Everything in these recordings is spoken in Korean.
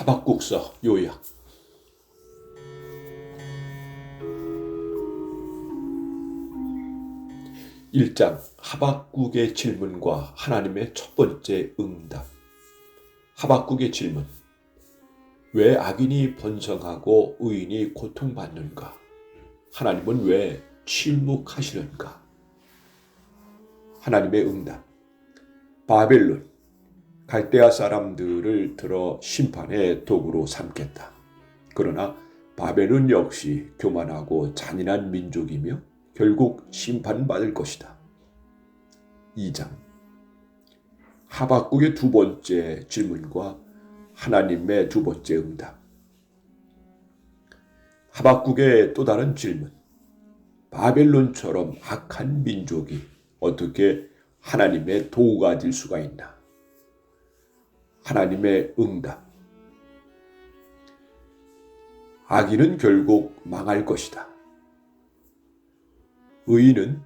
하박국서 요약 1장 하박국의 질문과 하나님의 첫 번째 응답. 하박국의 질문. 왜 악인이 번성하고 의인이 고통받는가? 하나님은 왜 침묵하시는가? 하나님의 응답. 바벨론 갈대아 사람들을 들어 심판의 도구로 삼겠다. 그러나 바벨론 역시 교만하고 잔인한 민족이며 결국 심판받을 것이다. 2장 하박국의 두 번째 질문과 하나님의 두 번째 응답 하박국의 또 다른 질문 바벨론처럼 악한 민족이 어떻게 하나님의 도구가 될 수가 있나? 하나님의 응답. 악인은 결국 망할 것이다. 의인은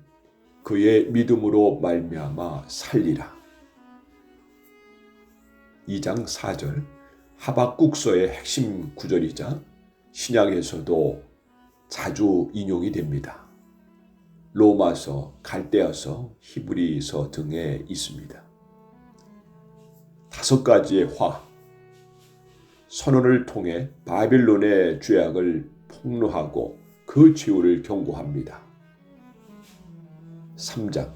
그의 믿음으로 말미암아 살리라. 2장 4절 하박국서의 핵심 구절이자 신약에서도 자주 인용이 됩니다. 로마서, 갈대아서, 히브리서 등에 있습니다. 다섯 가지의 화, 선언을 통해 바빌론의 죄악을 폭로하고 그 지우를 경고합니다. 3장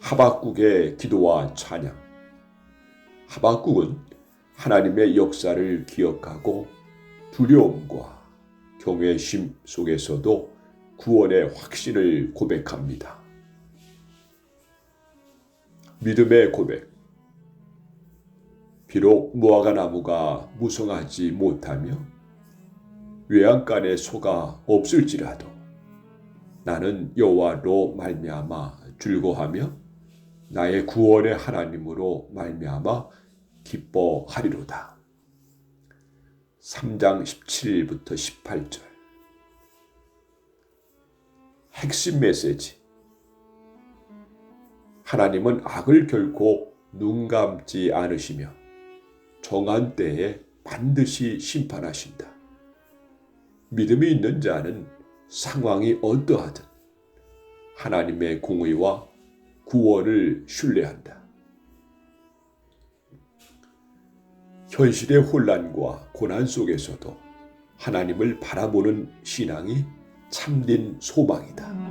하박국의 기도와 찬양 하박국은 하나님의 역사를 기억하고 두려움과 경외심 속에서도 구원의 확신을 고백합니다. 믿음의 고백. 비록 무화과 나무가 무성하지 못하며 외양간에 소가 없을지라도 나는 여호와로 말미암아 즐거하며 나의 구원의 하나님으로 말미암아 기뻐하리로다. 3장 17부터 18절 핵심 메시지 하나님은 악을 결코 눈 감지 않으시며 정한 때에 반드시 심판하신다. 믿음이 있는 자는 상황이 어떠하든 하나님의 공의와 구원을 신뢰한다. 현실의 혼란과 고난 속에서도 하나님을 바라보는 신앙이 참된 소망이다.